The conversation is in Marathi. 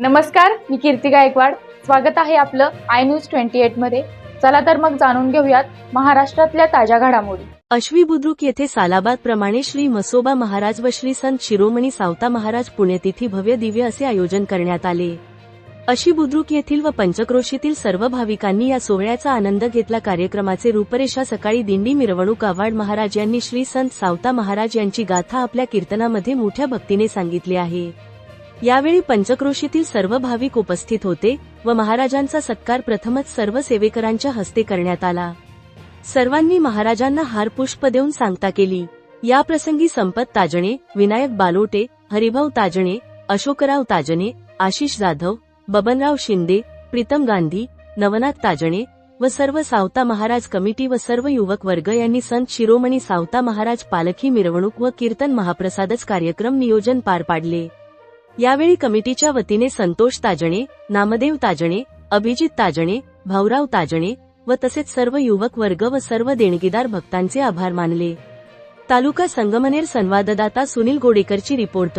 नमस्कार मी कीर्ती गायकवाड. स्वागत आहे आपलं आय न्यूज ट्वेंटी एटमध्ये. चला तर मग जाणून घेऊयात महाराष्ट्रातल्या ताज्या घडामोडी. अश्वी बुद्रुक येथे सालाबाद प्रमाणे श्री मसोबा महाराज व श्री संत शिरोमणी सावता महाराज पुण्यतिथी भव्य दिव्य असे आयोजन करण्यात आले. अशी बुद्रुक येथील व पंचक्रोशीतील सर्व भाविकांनी या सोहळ्याचा आनंद घेतला. कार्यक्रमाचे रूपरेषा सकाळी दिंडी मिरवणूक आव्हाड महाराज यांनी श्री संत सावता महाराज यांची गाथा आपल्या कीर्तनामध्ये मोठ्या भक्तीने सांगितली आहे. यावेळी पंचक्रोशीतील सर्व भाविक उपस्थित होते व महाराजांचा सत्कार प्रथमच सर्व सेवेकरांच्या हस्ते करण्यात आला. सर्वांनी महाराजांना हारपुष्प देऊन सांगता केली. या प्रसंगी संपत ताजणे विनायक बालोटे हरिभाऊ ताजणे अशोकराव ताजणे आशिष जाधव बबनराव शिंदे प्रीतम गांधी नवनाथ ताजणे व सर्व सावता महाराज कमिटी व सर्व युवक वर्ग यांनी संत शिरोमणी सावता महाराज पालखी मिरवणूक व कीर्तन महाप्रसादच कार्यक्रम नियोजन पार पाडले. यावेळी कमिटीच्या वतीने संतोष ताजणे नामदेव ताजणे अभिजित ताजणे भाऊराव ताजणे व तसेच सर्व युवक वर्ग व सर्व देणगीदार भक्तांचे आभार मानले. तालुका संगमनेर संवाददाता सुनील गोडेकरची रिपोर्ट